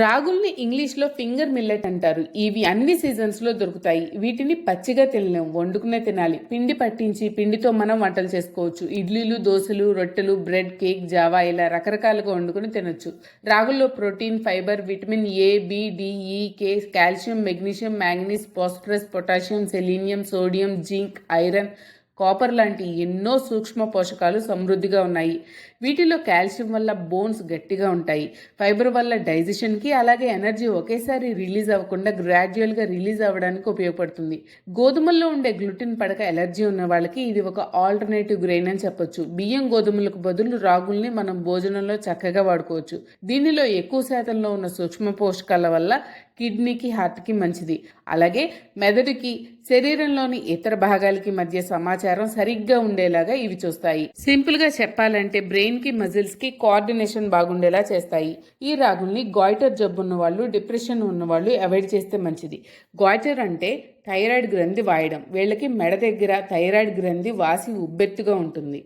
రాగుల్ని ఇంగ్లీష్లో finger millet అంటారు. ఇవి అన్ని సీజన్స్లో దొరుకుతాయి. వీటిని పచ్చిగా తినలేం. వండుకునే తినాలి. పిండి పట్టించి పిండితో మనం వంటలు చేసుకోవచ్చు. ఇడ్లీలు దోశలు రొట్టెలు బ్రెడ్ కేక్ జావా ఇలా రకరకాలుగా వండుకుని తినొచ్చు. రాగుల్లో protein fibre vitamin A B D E K calcium magnesium manganese phosphorus potassium selenium sodium zinc iron copper లాంటి ఎన్నో సూక్ష్మ పోషకాలు సమృద్ధిగా ఉన్నాయి. వీటిలో కాల్షియం వల్ల బోన్స్ గట్టిగా ఉంటాయి. ఫైబర్ వల్ల డైజెషన్కి అలాగే ఎనర్జీ ఒకేసారి రిలీజ్ అవ్వకుండా గ్రాడ్యువల్గా రిలీజ్ అవ్వడానికి ఉపయోగపడుతుంది. గోధుమల్లో ఉండే గ్లూటిన్ పడక ఎలర్జీ ఉన్న వాళ్ళకి ఇది ఒక ఆల్టర్నేటివ్ గ్రెయిన్ అని చెప్పొచ్చు. బియ్యం గోధుమలకు బదులు రాగుల్ని మనం భోజనంలో చక్కగా వాడుకోవచ్చు. దీనిలో ఎక్కువ శాతంలో ఉన్న సూక్ష్మ పోషకాల వల్ల కిడ్నీకి హార్ట్కి మంచిది. అలాగే మెదడుకి శరీరంలోని ఇతర భాగాలకి మధ్య సమాచారం సరిగ్గా ఉండేలాగా ఇవి చూస్తాయి. సింపుల్గా చెప్పాలంటే బ్రెయిన్కి మజిల్స్కి కోఆర్డినేషన్ బాగుండేలా చేస్తాయి. ఈ రాగుల్ని గాయిటర్ జబ్బు ఉన్న వాళ్ళు డిప్రెషన్ ఉన్న వాళ్ళు అవాయిడ్ చేస్తే మంచిది. గాయిటర్ అంటే థైరాయిడ్ గ్రంథి వాయడం. వీళ్ళకి మెడ దగ్గర థైరాయిడ్ గ్రంథి వాసి ఉబ్బెత్తుగా ఉంటుంది.